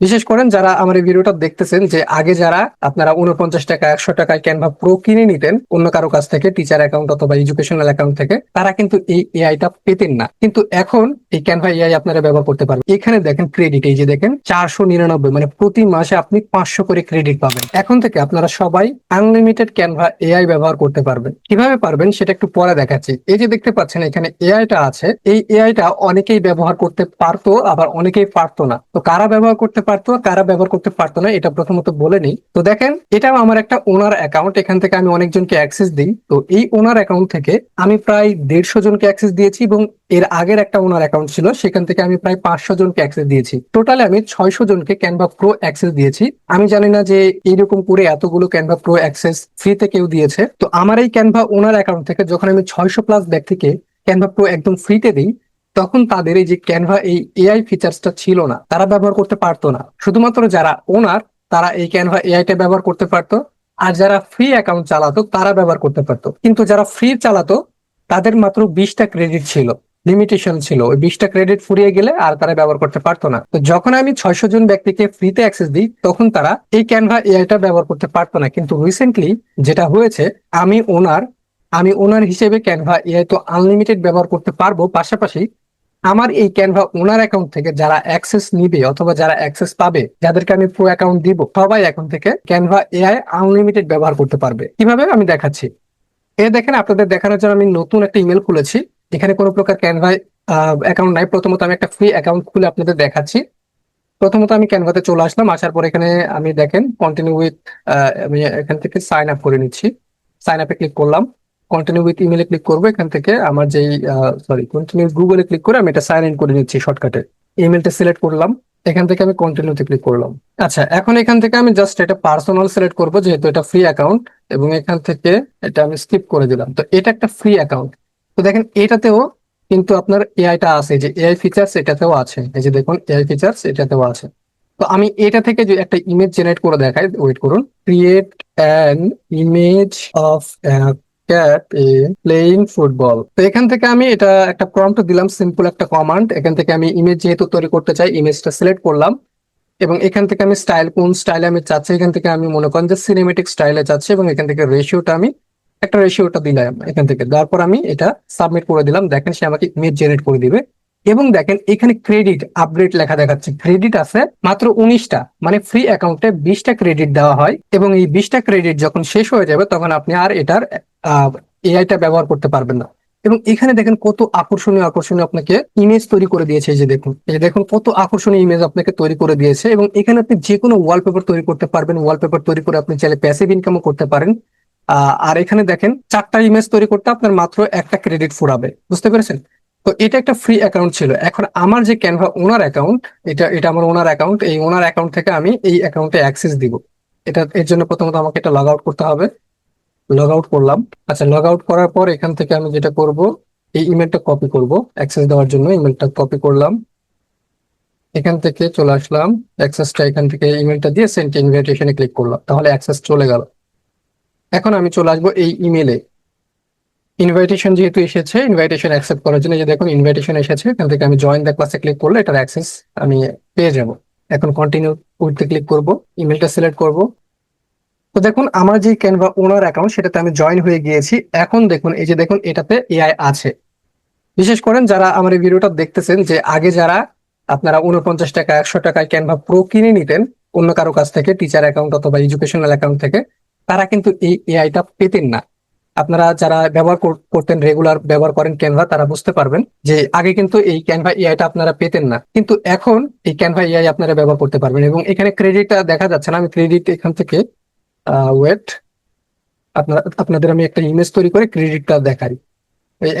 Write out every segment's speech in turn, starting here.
বিশেষ করেন যারা আমার এই ভিডিওটা দেখতেছেন যে আগে যারা আপনারা উনপঞ্চাশ টাকা, একশো টাকায় ক্যানভা প্রো কিনে নিতেন, অন্য কারও কাছ থেকে টিচার অ্যাকাউন্ট অথবা এডুকেশনাল অ্যাকাউন্ট থেকে, তারা কিন্তু এই এআইটা পেতেন না। কিন্তু এখন এই ক্যানভা এআই আপনারা ব্যবহার করতে পারবেন। এখানে দেখেন ক্রেডিট এই যে দেখেন চারশো নিরানব্বই মানে প্রতি মাসে আপনি পাঁচশো করে ক্রেডিট পাবেন। এখন থেকে আপনারা সবাই আনলিমিটেড ক্যানভা এআই ব্যবহার করতে পারবেন। কীভাবে পারবেন সেটা একটু পরে দেখাচ্ছি। এই যে দেখতে পাচ্ছেন এখানে এআইটা আছে। এই এআইটা অনেকেই ব্যবহার করতে পারতো, আবার অনেকেই পারতো না। তো কারা ব্যবহার করতে পারতো, কারা ব্যবহার করতে পারতো না, এটা প্রথমত বলে নেই। তো দেখেন, এটাও আমার একটা ওনার অ্যাকাউন্ট এখান থেকে আমি অনেকজনকে অ্যাক্সেস দিই। তো এই ওনার অ্যাকাউন্ট থেকে আমি প্রায় দেড়শো জনকে অ্যাক্সেস দিয়েছি এবং এর আগের একটা ওনার অ্যাকাউন্ট ছিল, সেখান থেকে আমি প্রায় পাঁচশো জনকে অ্যাক্সেস দিয়েছি। টোটালে আমি ছয়শো জনকে ক্যানভা প্রো অ্যাক্সেস দিয়েছি। আমি জানি না যে এইরকম করে এতগুলো ক্যানভা প্রো অ্যাক্সেস ফ্রিতে কেউ দিয়েছে। তো আমার এই ক্যানভা ওনার অ্যাকাউন্ট থেকে যখন আমি ছয়শো প্লাস ব্যক্তিকে ক্যানভা প্রো একদম ফ্রিতে দিই তখন তাদের এই যে ক্যানভা এই এআই ফিচার্সটা ছিল না। তারা ব্যবহার করতে পারতো না। শুধুমাত্র যারা ওনার তারা এই ক্যানভা এআইটা ব্যবহার করতে পারতো। আর যারা ফ্রি অ্যাকাউন্ট চালাতো, তারা ব্যবহার করতে পারতো। কিন্তু যারা ফ্রি চালাতো, তাদের মাত্র বিশটা ক্রেডিট ছিল। লিমিটেশন ছিল। ওই বিশটা ক্রেডিট ফুরিয়ে গেলে আর তারা ব্যবহার করতে পারতো না। তো যখন আমি ছয়শো জন ব্যক্তিকে ফ্রিতে অ্যাক্সেস দিই, তখন তারা এই ক্যানভা এআইটা ব্যবহার করতে পারতো না। কিন্তু রিসেন্টলি যেটা হয়েছে, আমি ওনার আমি ওনার হিসেবে ক্যানভা এআই তো আনলিমিটেড ব্যবহার করতে পারব। পাশাপাশি আমার এই ক্যানভা ওনার অ্যাকাউন্ট থেকে যারা অ্যাক্সেস নিবে অথবা যারা অ্যাক্সেস পাবে, যাদেরকে আমি প্রো অ্যাকাউন্ট দিব, সবাই এখন থেকে ক্যানভা এআই আনলিমিটেড ব্যবহার করতে পারবে। কীভাবে? আমি দেখাচ্ছি। এ দেখেন, আপনাদের দেখানোর জন্য আমি নতুন একটা ইমেল খুলেছি। এখানে কোনো প্রকার ক্যানভা অ্যাকাউন্ট নাই। প্রথমত আমি একটা ফ্রি অ্যাকাউন্ট খুলে আপনাদের দেখাচ্ছি। প্রথমত আমি ক্যানভাতে চলে আসলাম। আসার পর এখানে আমি দেখেন কন্টিনিউ উইথ আমি এখান থেকে সাইন আপ করে নিচ্ছি। সাইন আপে ক্লিক করলাম। কন্টিনিউ উইথ ইমেলে ক্লিক করব, এখান থেকে আমার যেই সরি কন্টিনিউ গুগলে ক্লিক করে আমি এটা সাইন ইন করে নিচ্ছি শর্টকাটে ইমেলটা সিলেক্ট করলাম, এখান থেকে আমি কন্টিনিউতে ক্লিক করলাম। আচ্ছা এখন এখান থেকে আমি জাস্ট এটা পার্সোনাল সিলেক্ট করব, যেহেতু এটা ফ্রি অ্যাকাউন্ট এবং এখান থেকে এটা আমি স্কিপ করে দিলাম। তো এটা একটা ফ্রি অ্যাকাউন্ট তো দেখেন, এটাতেও কিন্তু আপনার এআইটা আছে যে এআই ফিচার্স এটাতেও আছে। এই যে দেখুন এআই ফিচার্স এটাতেও আছে। তো আমি এটা থেকে যে একটা ইমেজ জেনারেট করে দেখাই ওয়েট করুন create an image of cat a playing football তো এখান থেকে আমি এটা একটা প্রম্পট দিলাম সিম্পল একটা কমান্ড এখান থেকে আমি ইমেজ যেহেতু তৈরি করতে চাই ইমেজটা সিলেক্ট করলাম। এবং এখান থেকে আমি স্টাইল কোন স্টাইলে আমি চাচ্ছি, এখান থেকে আমি মনে করেন যে সিনেমেটিক স্টাইলে চাচ্ছি এবং এখান থেকে রেশিওটা আমি, একটা রেশিওটা দিলাম এখান থেকে। তারপর আমি এটা সাবমিট করে দিলাম। দেখেন সে আমাকে ইমেজ জেনারেট করে দিবে। এবং দেখেন এখানে ক্রেডিট আপডেট লেখা দেখাচ্ছে। ক্রেডিট আছে মাত্র উনিশটা মানে ফ্রি অ্যাকাউন্টে বিশটা ক্রেডিট দেওয়া হয় এবং এই বিশটা ক্রেডিট যখন শেষ হয়ে যাবে তখন আপনি আর এটার এআইটা ব্যবহার করতে পারবেন না। এবং এখানে দেখেন কত আকর্ষণীয় আকর্ষণীয় আপনাকে ইমেজ তৈরি করে দিয়েছে এই যে দেখুন। যে দেখুন কত আকর্ষণীয় ইমেজ আপনাকে তৈরি করে দিয়েছে এবং এখানে আপনি যে কোনো ওয়ালপেপার তৈরি করতে পারবেন। ওয়ালপেপার তৈরি করে আপনি চাইলে প্যাসিভ ইনকামও করতে পারেন। আর এখানে দেখেন চারটা ইমেজ তৈরি করতে আপনার মাত্র একটা ক্রেডিট ফুরাবে। বুঝতে পেরেছেন? তো এটা একটা ফ্রি অ্যাকাউন্ট ছিল। এখন আমার যে ক্যানভা ওনার অ্যাকাউন্ট এটা এটা আমার ওনার অ্যাকাউন্ট এই ওনার অ্যাকাউন্ট থেকে আমি এই অ্যাকাউন্টে অ্যাক্সেস দিব। এটা, এর জন্য প্রথমত আমাকে এটা লগ আউট করতে হবে। লগ আউট করলাম। আচ্ছা লগ আউট করার পর এখান থেকে আমি যেটা করব, এই ইমেলটা কপি করব। অ্যাক্সেস দেওয়ার জন্য ইমেলটা কপি করলাম। এখান থেকে চলে আসলাম। অ্যাক্সেসটা এখান থেকে ইমেলটা দিয়ে সেন্ড ইনভাইটেশনে ক্লিক করলাম। তাহলে অ্যাক্সেস চলে গেল। এখন আমি চলে আসব এই ইমেলে ইনভাইটেশন যেহেতু এসেছে ইনভাইটেশন অ্যাকসেপ্ট করার জন্য যে দেখুন ইনভাইটেশন এসেছে, এখান থেকে আমি জয়েন দ্য ক্লাসে ক্লিক করলে এটার অ্যাক্সেস আমি পেয়ে যাব। এখন কন্টিনিউ উইথ ক্লিক করব ইমেলটা সিলেক্ট করব। তো দেখুন, আমার যে ক্যানভা ওনার অ্যাকাউন্ট সেটাতে আমি জয়েন হয়ে গিয়েছি। এখন দেখুন, এই যে দেখুন, এটাতে এআই আছে। বিশেষ করেন, যারা আমার এই ভিডিওটা দেখতেছেন, যে আগে যারা আপনারা উনপঞ্চাশ টাকা, একশো টাকায় ক্যানভা প্রো কিনে নিতেন, অন্য কারও কাছ থেকে টিচার অ্যাকাউন্ট অথবা এডুকেশনাল অ্যাকাউন্ট থেকে, তারা কিন্তু এই এআইটা পেতেন না। আপনারা যারা ব্যবহার করতেন রেগুলার ব্যবহার করেন ক্যানভা তারা বুঝতে পারবেন যে আগে কিন্তু এই ক্যানভা এআইটা আপনারা পেতেন না। কিন্তু এখন এই ক্যানভা এআই আপনারা ব্যবহার করতে পারবেন এবং এখানে ক্রেডিটটা দেখা যাচ্ছে না। আমি ক্রেডিট এখান থেকে ওয়েট আপনারা, আপনাদের আমি একটা ইমেজ তৈরি করে ক্রেডিটটা দেখাই।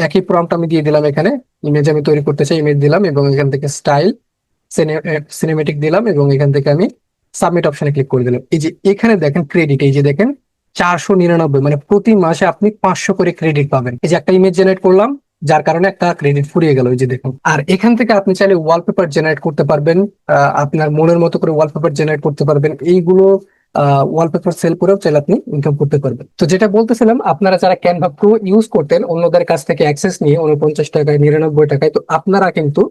একই প্রম্পট আমি দিয়ে দিলাম এখানে। ইমেজ আমি তৈরি করতে চাই ইমেজ দিলাম এবং এখান থেকে স্টাইল সিনেমেটিক দিলাম এবং এখান থেকে আমি সাবমিট অপশনে ক্লিক করে দিলাম। এই যে এখানে দেখেন ক্রেডিট এই যে দেখেন চারশো নিরানব্বই মানে প্রতি মাসে আপনি পাঁচশো করে ক্রেডিট পাবেন। এই যে একটা ইমেজ জেনারেট করলাম, যার কারণে একটা ক্রেডিট ফুরিয়ে গেল, এই যে দেখুন। আর এখান থেকে আপনি চাইলে ওয়ালপেপার জেনারেট করতে পারবেন আপনার মনের মতো করে ওয়ালপেপার জেনারেট করতে পারবেন। এইগুলো ওয়ালপেপার সেল করেও চাইলে আপনি ইনকাম করতে পারবেন। তো যেটা বলতেছিলাম, আপনারা যারা ক্যানভা প্রো ইউজ করতেন, অন্যদের কাছ থেকে অ্যাক্সেস নিয়ে উনপঞ্চাশ টাকায়, নিরানব্বই টাকায়, তো আপনারা কিন্তু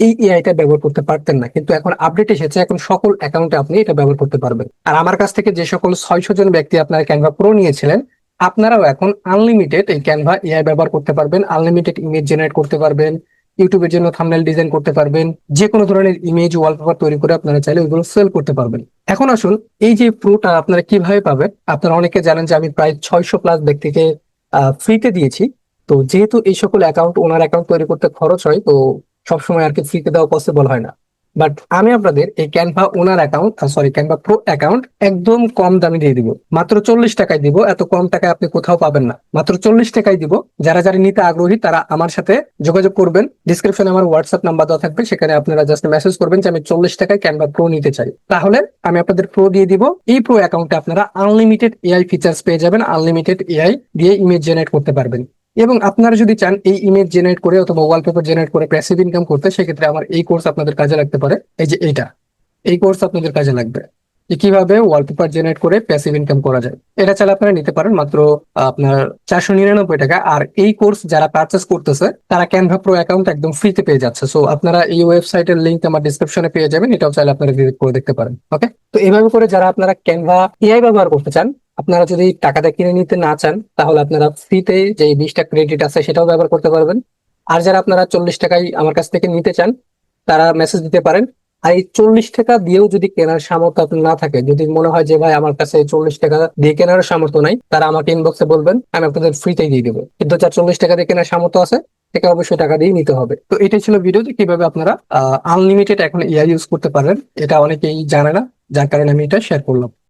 এই এআইটা ব্যবহার করতে পারতেন না। কিন্তু এখন আপডেট এসেছে, এখন সকল অ্যাকাউন্টে আপনি এটা ব্যবহার করতে পারবেন। আর আমার কাছ থেকে যে সকল ছয়শো জন ব্যক্তি আপনারা ক্যানভা প্রো নিয়েছিলেন, আপনারাও এখন আনলিমিটেড এই ক্যানভা এআই ব্যবহার করতে পারবেন। আনলিমিটেড ইমেজ জেনারেট করতে পারবেন ইউটিউবের জন্য থাম্বনেল ডিজাইন করতে পারবেন যে কোনো ধরনের ইমেজ ওয়ালপেপার তৈরি করে আপনারা চাইলে ওইগুলো সেল করতে পারবেন। এখন আসুন, এই যে প্রোটা আপনারা কীভাবে পাবেন? আপনারা অনেকে জানেন যে আমি প্রায় ছয়শো প্লাস ব্যক্তিকে ফ্রিতে দিয়েছি। তো যেহেতু এই সকল অ্যাকাউন্ট ওনার অ্যাকাউন্ট তৈরি করতে খরচ হয়, তো সবসময় আর কি ফ্রিতে দেওয়া পসিবল হয় না। বাট আমি আপনাদের এই Canva owner account sorry Canva pro account একদম কম দামে দিয়ে দিব। মাত্র চল্লিশ টাকায় দিব, এত কম টাকায় আপনি কোথাও পাবেন না। মাত্র চল্লিশ টাকায় দিব। যারা যারা নিতে আগ্রহী, তারা আমার সাথে যোগাযোগ করবেন। ডিসক্রিপশনে আমার হোয়াটসঅ্যাপ নাম্বার দেওয়া থাকবে, সেখানে আপনারা জাস্ট মেসেজ করবেন যে আমি চল্লিশ টাকায় ক্যানভা প্রো নিতে চাই। তাহলে আমি আপনাদের প্রো দিয়ে দিব। এই প্রো অ্যাকাউন্টে আপনারা আনলিমিটেড এআই ফিচার্স পেয়ে যাবেন। আনলিমিটেড এআই দিয়ে ইমেজ জেনারেট করতে পারবেন। এবং আপনারা যদি চান এই ইমেজ জেনারেট করে অথবা ওয়ালপেপার জেনারেট করে প্যাসিভ ইনকাম করতে, সেক্ষেত্রে আমার এই কোর্স আপনাদের কাজে লাগতে পারে। এই যে এইটা, এই কোর্স আপনাদের কাজে লাগবে যে কীভাবে ওয়ালপেপার জেনারেট করে প্যাসিভ ইনকাম করা যায়। এটা চাইলে আপনারা নিতে পারেন মাত্র আপনার চারশো নিরানব্বই টাকা। আর এই কোর্স যারা পারচেস করতেছে, তারা ক্যানভা প্রো অ্যাকাউন্ট একদম ফ্রিতে পেয়ে যাচ্ছে। সো আপনারা এই ওয়েবসাইটের লিঙ্ক আমার ডিসক্রিপশনে পেয়ে যাবেন, এটাও চাইলে আপনারা ভিজিট করে দেখতে পারেন। ওকে তো এইভাবে করে যারা আপনারা ক্যানভা এআই ব্যবহার করতে চান আপনারা যদি টাকাটা কিনে নিতে না চান, তাহলে আপনারা ফ্রিতে যে বিশটা ক্রেডিট আছে সেটাও ব্যবহার করতে পারবেন। আর যারা আপনারা চল্লিশ টাকায় আমার কাছ থেকে নিতে চান, তারা মেসেজ দিতে পারেন। আর এই চল্লিশ টাকা দিয়েও যদি কেনার সামর্থ্য আপনার না থাকে, যদি মনে হয় যে, ভাই, আমার কাছে চল্লিশ টাকা দিয়ে কেনার সামর্থ্য নাই, তারা আমাকে ইনবক্সে বলবেন, আমি আপনাদের ফ্রিতেই দিয়ে দেবো। কিন্তু যার চল্লিশ টাকা দিয়ে কেনার সামর্থ্য আছে থেকে অবশ্যই টাকা দিয়ে নিতে হবে। তো এটাই ছিল ভিডিও যে কীভাবে আপনারা আনলিমিটেড এখন এআই ইউজ করতে পারেন এটা অনেকেই জানে না, যার কারণে আমি এটা শেয়ার করলাম।